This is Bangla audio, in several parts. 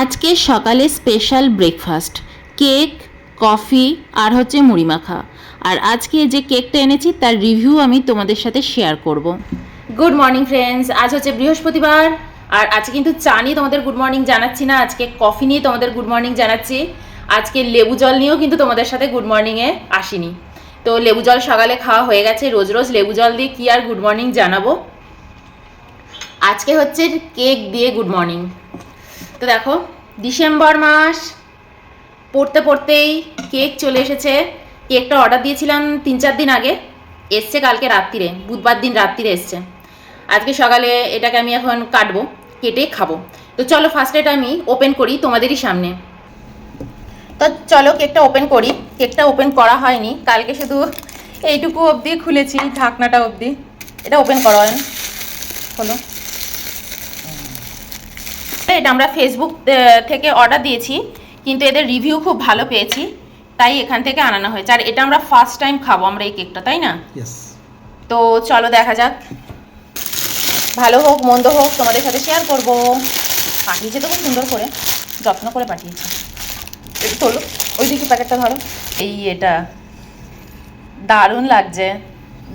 আজকে সকালে স্পেশাল ব্রেকফাস্ট কেক কফি আর হচ্ছে মুড়ি মাখা। আর আজকে যে কেকটা এনেছি, তার রিভিউ আমি তোমাদের সাথে শেয়ার করব। গুড মর্নিং ফ্রেন্ডস আজ হচ্ছে বৃহস্পতিবার, আর আজকে কিন্তু চা নিয়ে তোমাদের গুড মর্নিং জানাচ্ছি না, আজকে কফি নিয়ে তোমাদের গুড মর্নিং জানাচ্ছি। আজকে লেবু জল নিয়েও কিন্তু তোমাদের সাথে গুড মর্নিংয়ে আসিনি। তো লেবু জল সকালে খাওয়া হয়ে গেছে, রোজ রোজ লেবু জল দিয়ে কি আর গুড মর্নিং জানাব? আজকে হচ্ছে কেক দিয়ে গুড মর্নিং তো দেখো, ডিসেম্বর মাস, পড়তে পড়তেই কেক চলে এসেছে। কেকটা অর্ডার দিয়েছিলাম তিন চার দিন আগে, এসছে কালকে রাত্রিরে, বুধবার দিন রাত্রিরে এসছে। আজকে সকালে এটাকে আমি এখন কাটবো, কেটে খাব। তো চলো ফার্স্ট এটা আমি ওপেন করি তোমাদেরই সামনে। তো চলো কেকটা ওপেন করি, কেকটা ওপেন করা হয়নি, কালকে শুধু এইটুকু অবধি খুলেছি, ঢাকনাটা অবধি। এটা ওপেন করা হয় হলো। এটা আমরা ফেসবুক থেকে অর্ডার দিয়েছি কিন্তু এদের রিভিউ খুব ভালো পেয়েছি তাই এখান থেকে আনানো হয়েছে। আর এটা আমরা ফার্স্ট টাইম খাব আমরা এই কেকটা তাই না? তো চলো দেখা যাক। ভালো হোক মন্দ হোক তোমাদের সাথে শেয়ার করব। পাঠিয়েছে তো খুব সুন্দর করে যত্ন করে পাঠিয়েছে। একটু তোলো ওই দিকে প্যাকেটটা ধরো। এই এটা দারুণ লাগছে।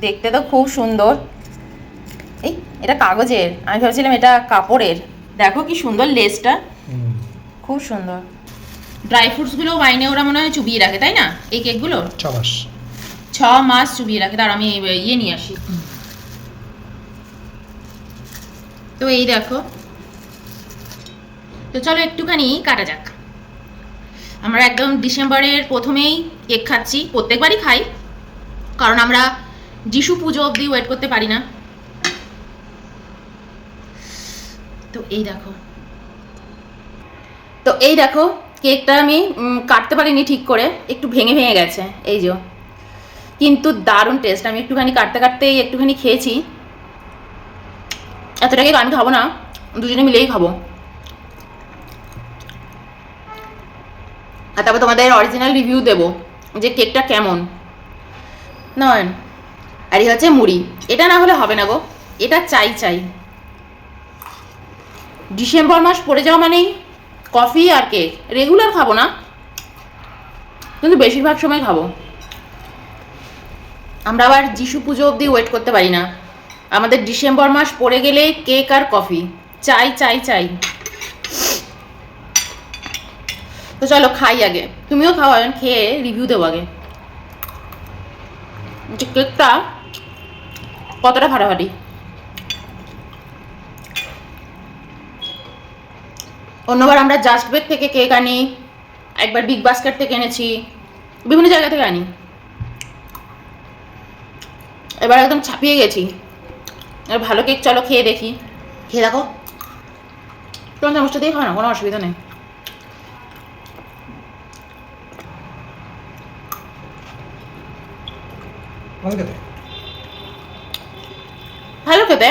দেখতে তো খুব সুন্দর। এই এটা কাগজের আমি ভেবেছিলাম এটা কাপড়ের। দেখো কি সুন্দর লেসটা। খুব সুন্দর। ড্রাই ফ্রুটসগুলো ওয়াইনে ওরা মনে হয় চুবিয়ে রাখে তাই না? এই কেকগুলো ছ মাস। ছ মাস চুবিয়ে রাখে তার আমি ইয়ে নিয়ে আসি। তো এই দেখো। তো চলো একটুখানি কাটা যাক। আমরা একদম ডিসেম্বরের প্রথমেই কেক খাচ্ছি প্রত্যেকবারই খাই। কারণ আমরা যিশু পুজো অবধি ওয়েট করতে পারি না। তো এই দেখো। তো এই দেখো, কেকটা আমি কাটতে পারিনি ঠিক করে, একটু ভেঙে ভেঙে গেছে, এই যে। কিন্তু দারুণ টেস্ট আমি একটুখানি কাটতে কাটতেই একটুখানি খেয়েছি। এতটা কেক আমি খাব না, দুজনে মিলেই খাব। আর তারপর তোমাদের অরিজিনাল রিভিউ দেবো, যে কেকটা কেমন। নয় আর এই হচ্ছে মুড়ি। এটা না হলে হবে না গো, এটা চাই চাই। ডিসেম্বর মাস পড়ে যাওয়া মানেই কফি আর কেক। রেগুলার খাব না, কিন্তু বেশিরভাগ সময় খাব। আমরা আবার যিশু পুজো অবধি ওয়েট করতে পারি না। আমাদের ডিসেম্বর মাস পড়ে গেলেই কেক আর কফি। চাই চাই চাই। তো চলো খাই আগে। তুমিও খাও এখন খেয়ে রিভিউ দেবো আগে। কেকটা কতটা ফাটাফাটি অন্যবার আমরা জাস্ট বেক থেকে কেক আনি একবার বিগ বাস্কেট থেকে এনেছি বিভিন্ন জায়গা থেকে আনি। এবার একদম ছাপিয়ে গেছি। এবার ভালো কেক চলো খেয়ে দেখি। খেয়ে দেখো। তোমার চামচটা দিয়ে খাও না? কোনো অসুবিধা নেই। ভালো খেতে? ভালো খেতে?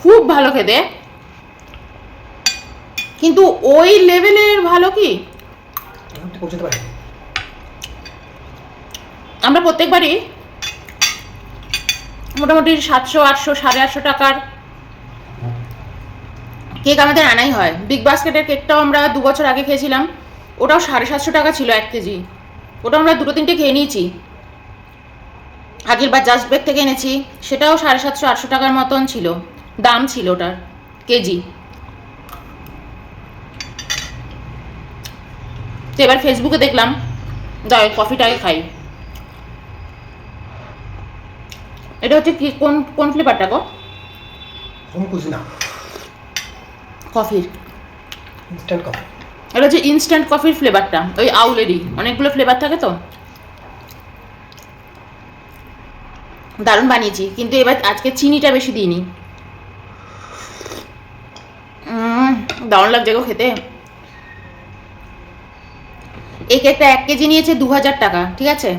খুব ভালো খেতে। কিন্তু ওই লেভেলের ভালো কি? আমরা প্রত্যেকবারই মোটামুটি সাতশো আটশো সাড়ে আটশো টাকার কেক আমাদের আনাই হয়। বিগ বাস্কেটের কেকটাও আমরা দু বছর আগে খেয়েছিলাম। ওটাও সাড়ে সাতশো টাকা ছিল এক কেজি। ওটা আমরা দুটো তিনটে খেয়ে নিয়েছি। আগের বার জাস্ট বেক থেকে এনেছি। সেটাও সাড়ে সাতশো আটশো টাকার মতন ছিল। দাম ছিল ওটার কেজি। তো এবার ফেসবুকে দেখলাম দাও কফিটাকে খাই। এটা হচ্ছে কি কোন কোন ফ্লেভারটা গো? কফির ইনস্ট্যান্ট কফি এটা হচ্ছে ইনস্ট্যান্ট কফির ফ্লেভারটা ওই আউলেরই। অনেকগুলো ফ্লেভার থাকে তো? দারুণ বানিয়েছি কিন্তু এবার আজকে চিনিটা বেশি দিইনি। দারুণ লাগছে গো খেতে। এই কেকটা এক কেজি নিয়েছে দু হাজার টাকা ঠিক আছে?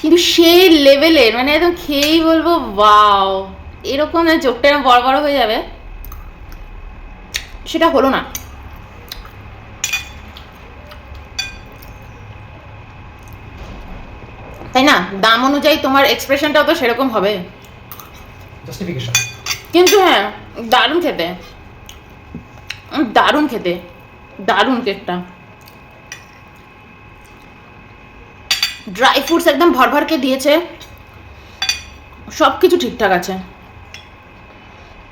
কিন্তু সেই লেভেলের মানে একদম খেয়েই বলব বাও এরকম চোখটা এরকম বড় বড় হয়ে যাবে। সেটা হলো না। তাই না? দাম অনুযায়ী তোমার এক্সপ্রেশনটাও তো সেরকম হবে। কিন্তু হ্যাঁ দারুণ খেতে। দারুণ খেতে। দারুণ কেকটা ড্রাই ফ্রুটস একদম ভর ভরকে দিয়েছে। সব কিছু ঠিকঠাক আছে।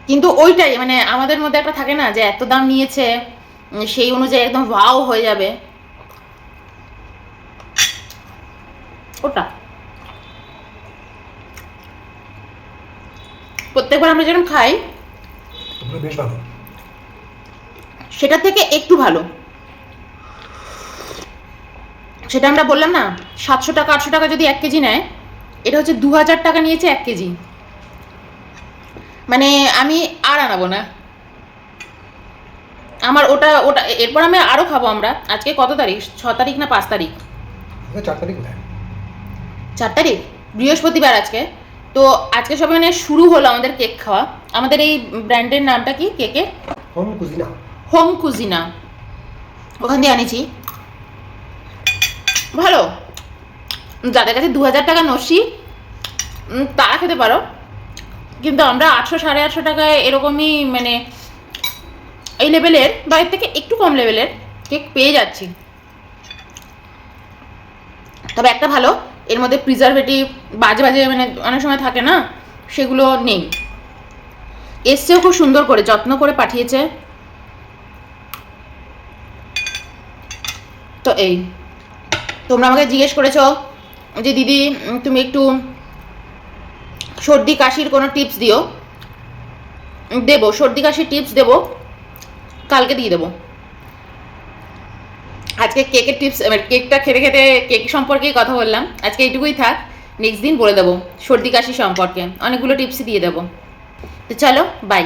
কিন্তু ওইটাই মানে আমাদের মধ্যে একটা থাকে না যে এত দাম নিয়েছে সেই অনুযায়ী একদম ভাও হয়ে যাবে। ওটা। প্রত্যেকবার আমরা যেরকম খাই সেটা থেকে একটু ভালো। সেটা আমরা বললাম না সাতশো টাকা আটশো টাকা যদি এক কেজি নেয় এটা হচ্ছে দু হাজার টাকা নিয়েছে এক কেজি। মানে আমি আর আনাবো না। আমার ওটা ওটা এরপর আমি আরও খাব আমরা। আজকে কত তারিখ? ছ তারিখ না পাঁচ তারিখ? আজকে চার তারিখ চার তারিখ? বৃহস্পতিবার আজকে। তো আজকে সবে মানে শুরু হলো আমাদের কেক খাওয়া। আমাদের এই ব্র্যান্ডের নামটা কি? কেকের হোম কুজিনা। হোম কুজিনা। ওখান দিয়ে আনিছি। ভালো। যাদের কাছে দু হাজার টাকা নসি তারা খেতে পারো। কিন্তু আমরা আটশো সাড়ে আটশো টাকায় এরকমই মানে এই লেভেলের বা এর থেকে একটু কম লেভেলের কেক পেয়ে যাচ্ছি। তবে একটা ভালো, এর মধ্যে প্রিজারভেটিভ বাজে বাজে মানে অনেক সময় থাকে না, সেগুলো নেই। এসছেও খুব সুন্দর করে, যত্ন করে পাঠিয়েছে। তো এই। তোমরা আমাকে জিজ্ঞেস করেছ যে দিদি তুমি একটু সর্দি কাশির কোনো টিপস দিও। দেবো, সর্দি কাশির টিপস দেবো। কালকে দিয়ে দেবো। আজকে কেকের টিপস কেকটা খেতে খেতে কেক সম্পর্কেই কথা বললাম। আজকে এইটুকুই থাক, নেক্সট দিন বলে দেবো সর্দি কাশি সম্পর্কে। অনেকগুলো টিপসই দিয়ে দেবো। তো চলো বাই